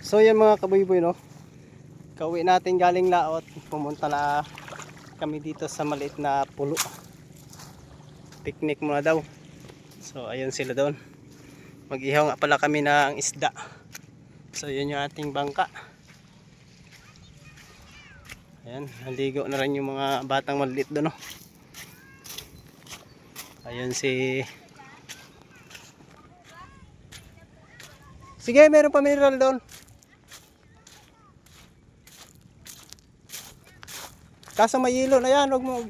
So yan mga kabuyboy no. Kauwi natin galing laot. Pumunta na kami dito sa maliit na pulo. Picnic muna daw. So ayun sila doon. Mag-ihaw nga pala kami ng isda. So yun yung ating bangka. Ayan, naligo na rin yung mga batang maliit doon no. Ayun si Sige, meron pa mineral doon. Kaso may yelo na yan, wag mo.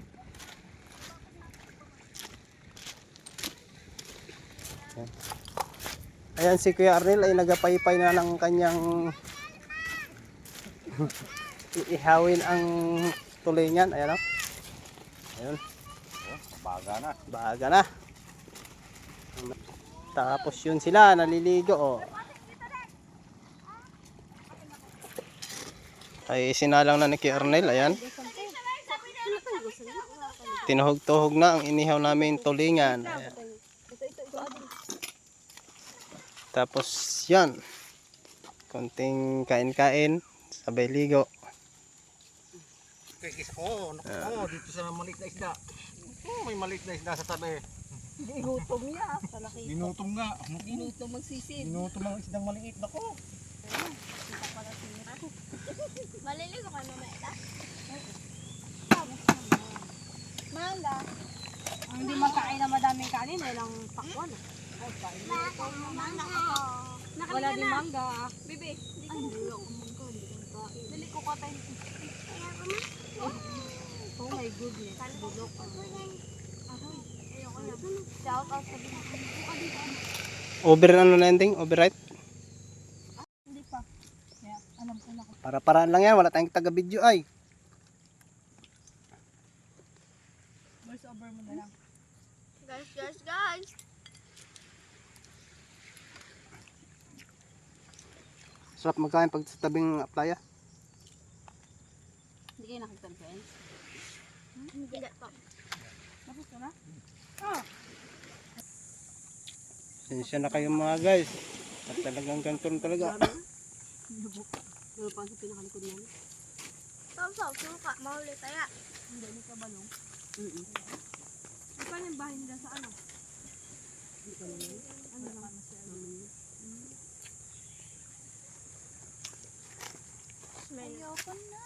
Ayan si Kuya Arnel ay nagapaypay na ng kanyang iihawin ang tuloy niyan. Ayan o. Ayan. Baga na. Baga na. Tapos yun sila, naliligo oh. Ay sinalang na ni Kuya Arnel, ayan. Tinuhog-tuhog na ang inihaw namin tulingan. Ayan. Tapos yan. Konting kain-kain, sabay ligo. Kikis ko. Naku, oh, dito sa maliit na isda. Oh, may maliit na isda sa tabi. Ginutom niya. Ginutom nga. Ginutom magsisid. Ginutom ang isdang maliit. Naku. Maliligo ka na ita. Mangga. Ang hindi makain na madaming kanin, ay lang pakwan. Wala din mangga. Bibi, ay, wala akong mangga. Dali ko ka tayo. Oh my goodness. Bulok. Shout out sa mga. Over ano na ending? Override? Hindi pa. Kaya alam ko na ko. Para-paraan lang yan, wala tayong taga-video ay. Voice over mo na lang. Guys, guys, guys. Sarap magkain pag sa tabing playa. Hindi kayo nakikita-friends? Hindi pa. Tapos ka na? Sensya na kayo mga guys. At talagang ganito talaga. Pero pa sa pinakalikod namin. Saw, saw, suka. Mahuli taya. Hindi, hindi ka balong. Mm Paano yung bahay nila sa ano? Hindi ko naman. Ano lang? Ayoko na.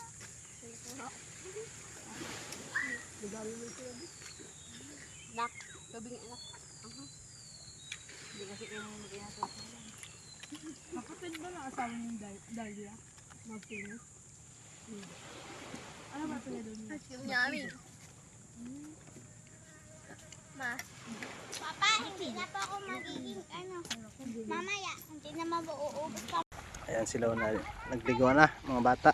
Nak, kabing anak. Hindi kasi kayo mo mag-inasa. Kapatid ba na asawa ng Dahlia? Mag-famous? Ano ba pala doon? Yummy. Ma. Papa, hindi na pa ako magiging ano. Mamaya, hindi na mabuubos pa. Ayan sila na nagligo na mga bata.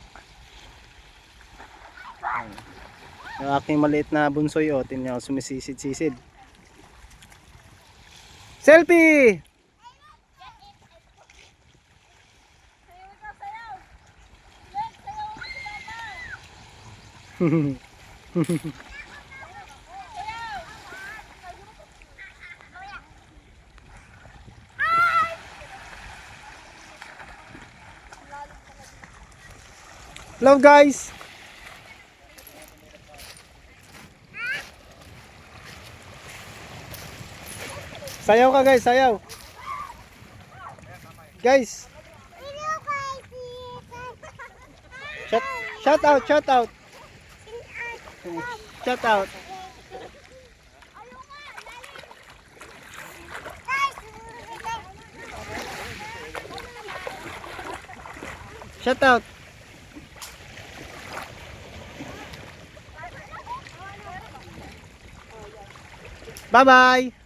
Ayan. Yung aking maliit na bunsoy o, tingnan nyo, sumisisid-sisid. Selfie! Hello guys! Sayaw ka guys, sayaw. Guys, shout, shout out, shout out. Shout out. Shout out. Bye-bye.